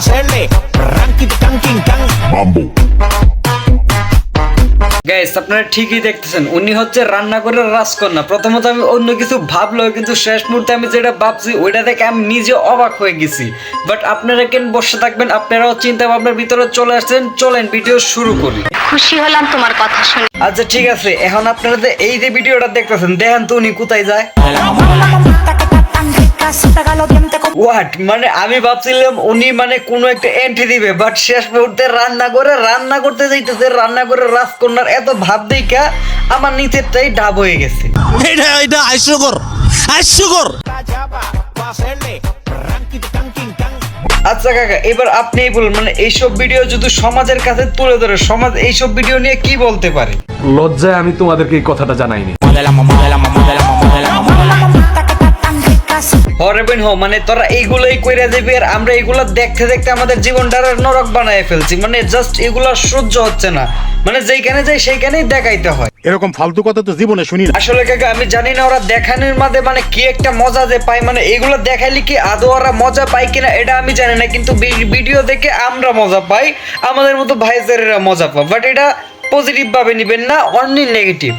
hacerle ranking canking can. Mambo. Guys আপনারা ঠিকই দেখতেছেন উনি হচ্ছে রান্না করে রাজকন্যা প্রথমত আমি অন্য কিছু ভাবলো কিন্তু শেষ মুহূর্তে আমি যেটা ভাবছি ওইটা দেখে আমি নিজে অবাক হয়ে গেছি বাট আপনারা কেন বসে থাকবেন আপনারাও চিন্তা ভাবনার ভিতরে চলে আসছেন চলেন ভিডিও শুরু করি খুশি হলাম তোমার কথা শুনে আচ্ছা ঠিক আছে এখন আপনারা যে এই যে ভিডিওটা দেখতেছেন দেখেন তো উনি কোথায় যায় হোয়াট মানে আমি ভাবছিলাম উনি মানে কোনো একটা এন্ট্রি দিবে বাট শেষ মুহূর্তে রান্না করে রান্না করতে যাইতেছে রান্না করে রাজকন্যার এত ভাব দেখা আমার নিচেরটাই ডাব হয়ে গেছে। এটা এটা canking can. আচ্ছা কাকা এবার আপনিই বলুন মানে এইসব ভিডিও যদি সমাজের কাছে তুলে ধরে সমাজ এইসব ভিডিও নিয়ে কি বলতে পারে? লজ্জায় আমি তোমাদেরকে এই কথাটা জানাইনি। হরেবেন হো মানে তোরা এইগুলোই কইরা দিবি আর আমরা এগুলো দেখতে দেখতে আমাদের জীবনটা নরক বানায় ফেলছি। মানে জাস্ট এগুলো সহ্য হচ্ছে না। মানে যেইখানে যাই সেইখানেই দেখাইতে হয়। এরকম ফালতু কথা তো জীবনে শুনি আসলে কাকা আমি জানি না ওরা দেখানোর মাঝে মানে কি একটা মজা যে পায়। মানে এগুলো দেখাইলে কি আদৌ ওরা মজা পায় কিনা এটা আমি জানি না কিন্তু ভিডিও দেখে আমরা মজা পাই। আমাদের মতো ভাইজারেরা মজা পায়। বাট এটা পজিটিভ ভাবে নিবেন না অনলি নেগেটিভ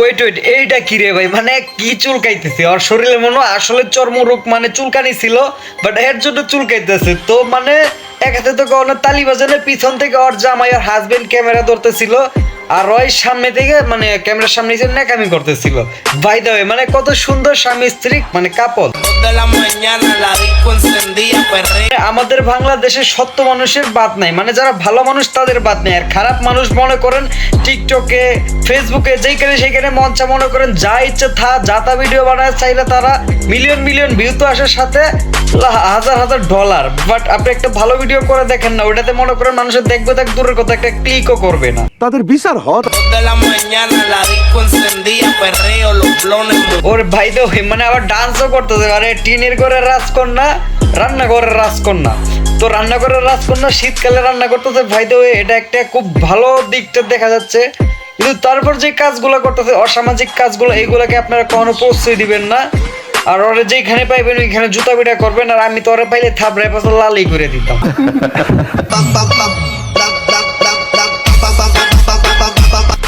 ওয়েট ওয়েট এইটা কি রে ভাই? মানে কি চুলকাইতেছে? ওর শরীরে মনে আসলে চর্মরোগ মানে চুলকানি ছিল বাট এর জন্য চুলকাইতেছে। তো মানে এক হাতে তো কোনো তালি বাজানে পিছন থেকে ওর জামাই আর হাজবেন্ড ক্যামেরা ধরতেছিল। আর ওই সামনে থেকে মানে ক্যামেরার সামনে এসে ন্যাকামি করতেছিল। ভাই দাওয়ে মানে কত সুন্দর স্বামী স্ত্রী মানে কাপল। আমাদের বাংলাদেশে সত্য মানুষের বাদ নাই মানে যারা ভালো মানুষ তাদের বাদ নেই। আর খারাপ মানুষ মনে করেন টিকটকে, ফেসবুকে, যেইখানে সেইখানে মঞ্চা মনে করেন যা ইচ্ছে থা যাতা ভিডিও বানায়, চাইলে তারা মিলিয়ন মিলিয়ন ভিউ তো আসার সাথে হাজার হাজার ডলার বাট আপনি একটা ভালো ভিডিও করে দেখেন না ওটাতে মনে করেন মানুষের দেখবে দেখ দূরের কথা, একটা ক্লিকও করবে না। তাদের বিচার হওয়া de la mañana la disco encendía perreo los blones ওর ভাই তো মানে আবার ডান্সও করতেছে। মানে টিনের ঘরে রাজকন্যা রান্না ঘরের রাজকন্যা। তো রান্না রাজকন্যা শীতকালে রান্না করতেছে ভাই তো এটা একটা খুব ভালো দিকটা দেখা যাচ্ছে। কিন্তু তারপর যে কাজগুলো করতেছে অসামাজিক কাজগুলো এইগুলোকে আপনারা কখনো প্রশ্রয় দিবেন না। আর ওরা যেখানে পাইবেন ওইখানে জুতা পিটা করবেন আর আমি তো ওরা পাইলে থাপড়ায় পাশে লালই করে দিতাম।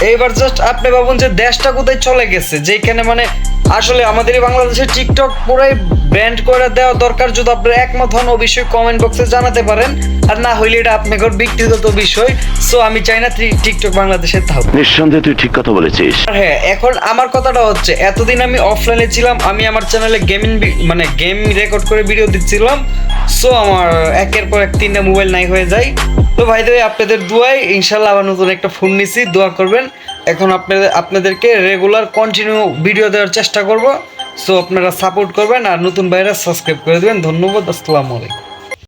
এইবার জাস্ট আপনি ভাবুন যে দেশটা কোথায় চলে গেছে যেখানে মানে আসলে আমাদের এই বাংলাদেশের টিকটক পুরাই ব্যান্ড করে দেওয়া দরকার যদি আপনারা একমত হন অবশ্যই কমেন্ট বক্সে জানাতে পারেন আর না হইলে এটা আপনাদের ব্যক্তিগত বিষয় সো আমি চাই না টিকটক বাংলাদেশে থাকুক। নিঃসন্দেহে তুই ঠিক কথা বলেছিস। হ্যাঁ এখন আমার কথাটা হচ্ছে এতদিন আমি অফলাইনে ছিলাম আমি আমার চ্যানেলে গেমিং মানে গেম রেকর্ড করে ভিডিও দিচ্ছিলাম সো আমার একের পর এক তিনটা মোবাইল নাই হয়ে যায়। তো ভাই ভাই আপনাদের দোয়াই ইনশাল্লাহ আবার নতুন একটা ফোন নিছি, দোয়া করবেন। এখন আপনাদের, আপনাদেরকে রেগুলার কন্টিনিউ ভিডিও দেওয়ার চেষ্টা করব। সো আপনারা সাপোর্ট করবেন আর নতুন ভাইরা সাবস্ক্রাইব করে দেবেন। ধন্যবাদ, আসসালামু আলাইকুম।